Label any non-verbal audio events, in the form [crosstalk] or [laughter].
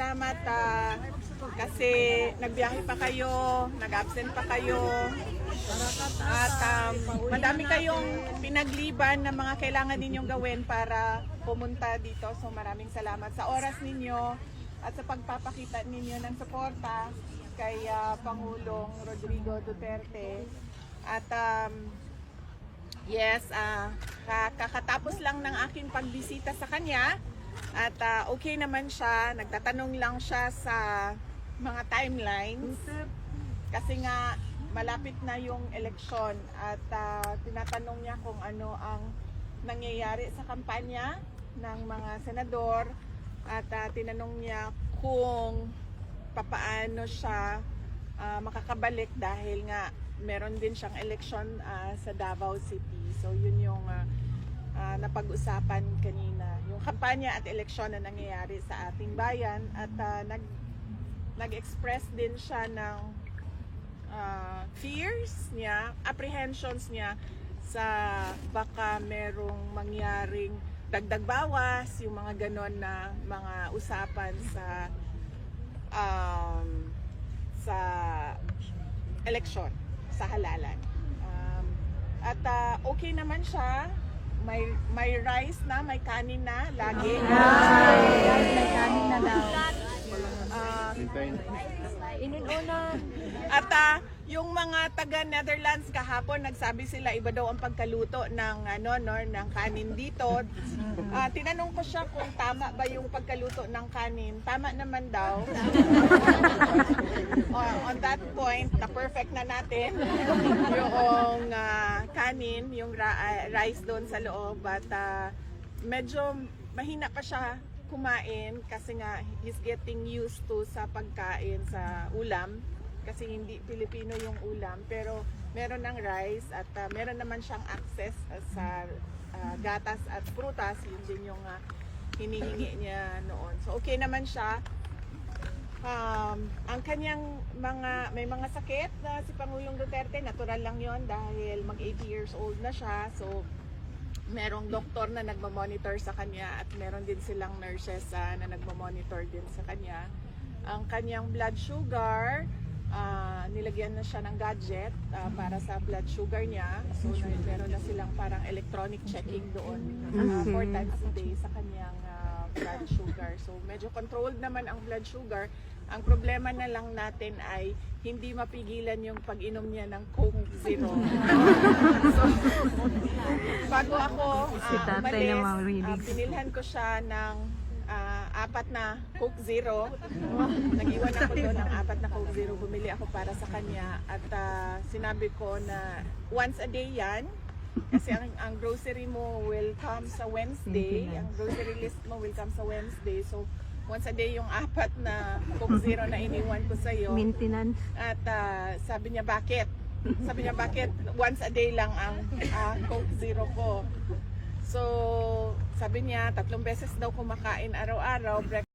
salamat ah, kasi nagbiyahe pa kayo, nag-absent pa kayo. At um, madami kayong pinagliban na mga kailangan ninyong gawin para pumunta dito. So maraming salamat sa oras ninyo at sa pagpapakita ninyo ng suporta kay ah, Pangulong Rodrigo Duterte. At um, Yes, ka- kakatapos lang ng aking pagbisita sa kanya at ah, okay naman siya. Nagtatanong lang siya sa mga timelines kasi nga malapit na yung eleksyon at ah, tinatanong niya kung ano ang nangyayari sa kampanya ng mga senador at ah, tinanong niya kung papaano siya ah, makakabalik dahil nga meron din siyang election ah, sa Davao City. So yun yung ah, ah, napag-usapan kanina. Yung kampanya at eleksyon na nangyayari sa ating bayan at ah, nag nag-express din siya ng ah, fears niya, apprehensions niya sa baka merong mangyaring dagdag bawas, yung mga ganon na mga usapan sa um, sa eleksyon, sa halalan. Um, at ah, okay naman siya. May may rice na, may kanin na lagi. May kanin na daw. Ah, Inuna. At ah, yung mga taga Netherlands kahapon nagsabi sila iba daw ang pagkaluto ng ano no ng kanin dito. Ah, tinanong ko siya kung tama ba yung pagkaluto ng kanin. Tama naman daw. [laughs] Oh, on that point, na perfect na natin yung ah, kanin, yung ah, rice doon sa loob but ah, medyo mahina pa siya kumain kasi nga he's getting used to sa pagkain sa ulam kasi hindi Pilipino yung ulam pero meron ng rice at ah, meron naman siyang access sa ah, gatas at prutas yun din yung ah, hinihingi niya noon. So okay naman siya um, ang kanyang mga may mga sakit na si Pangulong Duterte natural lang yon dahil mag 80 years old na siya so merong doktor na nagmo-monitor sa kanya at meron din silang nurses ah, na nagmo-monitor din sa kanya. Ang kanyang blood sugar, ah, nilagyan na siya ng gadget ah, para sa blood sugar niya. So meron na silang parang electronic checking doon ah, four times a day sa kanyang ah, blood sugar. So medyo controlled naman ang blood sugar. Ang problema na lang natin ay hindi mapigilan yung pag-inom niya ng Coke Zero. [laughs] so, bago ako uh, umalis, really. ah, binilhan ko siya ng ah, apat na Coke Zero. Nag-iwan ako doon ng apat na Coke Zero. Bumili ako para sa kanya. At ah, sinabi ko na once a day yan. Kasi ang, ang grocery mo will come sa Wednesday. Ang grocery list mo will come sa Wednesday. So, once a day yung [laughs] apat na Coke Zero na iniwan ko sa'yo. Maintenance. At ah, sabi niya, bakit? Sabi niya, bakit once a day lang ang ah, Coke Zero ko? So, sabi niya, tatlong beses daw kumakain araw-araw, breakfast